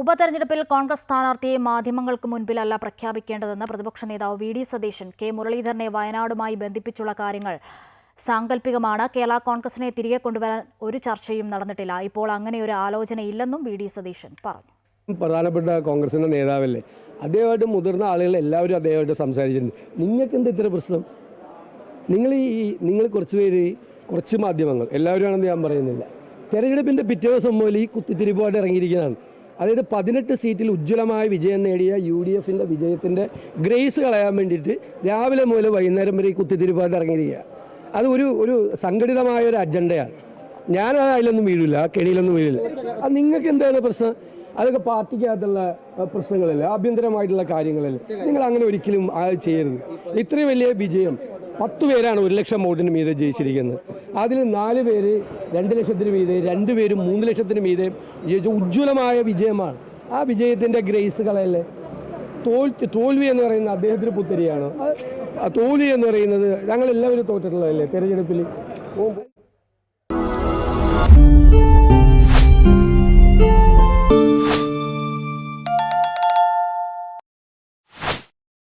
ഉപതെരഞ്ഞെടുപ്പിൽ കോൺഗ്രസ് സ്ഥാനാർത്ഥിയെ മാധ്യമങ്ങൾക്ക് മുൻപിലല്ല പ്രഖ്യാപിക്കേണ്ടതെന്ന് പ്രതിപക്ഷ നേതാവ് വി ഡി സതീശൻ കെ മുരളീധരനെ വയനാടുമായി ബന്ധിപ്പിച്ചുള്ള കാര്യങ്ങൾ സാങ്കല്പികമാണ്. കേരള കോൺഗ്രസിനെ തിരികെ കൊണ്ടുവരാൻ ഒരു ചർച്ചയും നടന്നിട്ടില്ല. ഇപ്പോൾ അങ്ങനെ ഒരു ആലോചനയില്ലെന്നും വി ഡി സതീശൻ പറഞ്ഞു. പ്രധാനപ്പെട്ട കോൺഗ്രസിന്റെ നേതാവല്ലേ? അദ്ദേഹമായിട്ട് മുതിർന്ന ആളുകൾ എല്ലാവരും അദ്ദേഹമായിട്ട് സംസാരിച്ചിട്ടുണ്ട്. നിങ്ങൾക്ക് എന്താ ഇത്ര പ്രശ്നം? നിങ്ങൾ ഈ നിങ്ങൾ കുറച്ച് പേര് കുറച്ച് മാധ്യമങ്ങൾ. എല്ലാവരും ആണെന്ന് ഞാൻ പറയുന്നില്ല. തെരഞ്ഞെടുപ്പിന്റെ പിറ്റേ ദിവസം മുതൽ ഈ കുത്തിത്തിരിപ്പായിട്ട് ഇറങ്ങിയിരിക്കുന്നതാണ്. അതായത് പതിനെട്ട് സീറ്റിൽ ഉജ്ജ്വലമായ വിജയം നേടിയ യു ഡി എഫിന്റെ വിജയത്തിന്റെ ഗ്രേസ് കളയാൻ വേണ്ടിയിട്ട് രാവിലെ മുതൽ വൈകുന്നേരം വരെ ഈ കുത്തിത്തിരിപ്പായിട്ട് ഇറങ്ങിയിരിക്കുക അത് ഒരു ഒരു സംഘടിതമായ ഒരു അജണ്ടയാണ്. ഞാൻ അതിലൊന്നും വീഴില്ല ആ കെണിയിലൊന്നും വീഴില്ല അത് നിങ്ങൾക്ക് എന്താണ് പ്രശ്നം? അതൊക്കെ പാർട്ടിക്കകത്തുള്ള പ്രശ്നങ്ങളല്ല? ആഭ്യന്തരമായിട്ടുള്ള കാര്യങ്ങളല്ല? നിങ്ങൾ അങ്ങനെ ഒരിക്കലും ആ ചെയ്യരുത്. ഇത്രയും വലിയ വിജയം പത്ത് പേരാണ് ഒരു ലക്ഷം വോട്ടിന് മീതെ ജയിച്ചിരിക്കുന്നത്. അതിൽ നാല് പേര് രണ്ട് ലക്ഷത്തിന് മീതെ രണ്ട് പേര് മൂന്ന് ലക്ഷത്തിന് മീതെ ഉജ്ജ്വലമായ വിജയമാണ്. ആ വിജയത്തിന്റെ ഗ്രേസ് കളയല്ലേ? തോൽവി തോൽവി എന്ന് പറയുന്നത് അദ്ദേഹത്തിന് പുത്തരിയാണ് തോൽവി എന്ന് പറയുന്നത് ഞങ്ങളെല്ലാവരും തോറ്റിട്ടുള്ളതല്ലേ തെരഞ്ഞെടുപ്പിൽ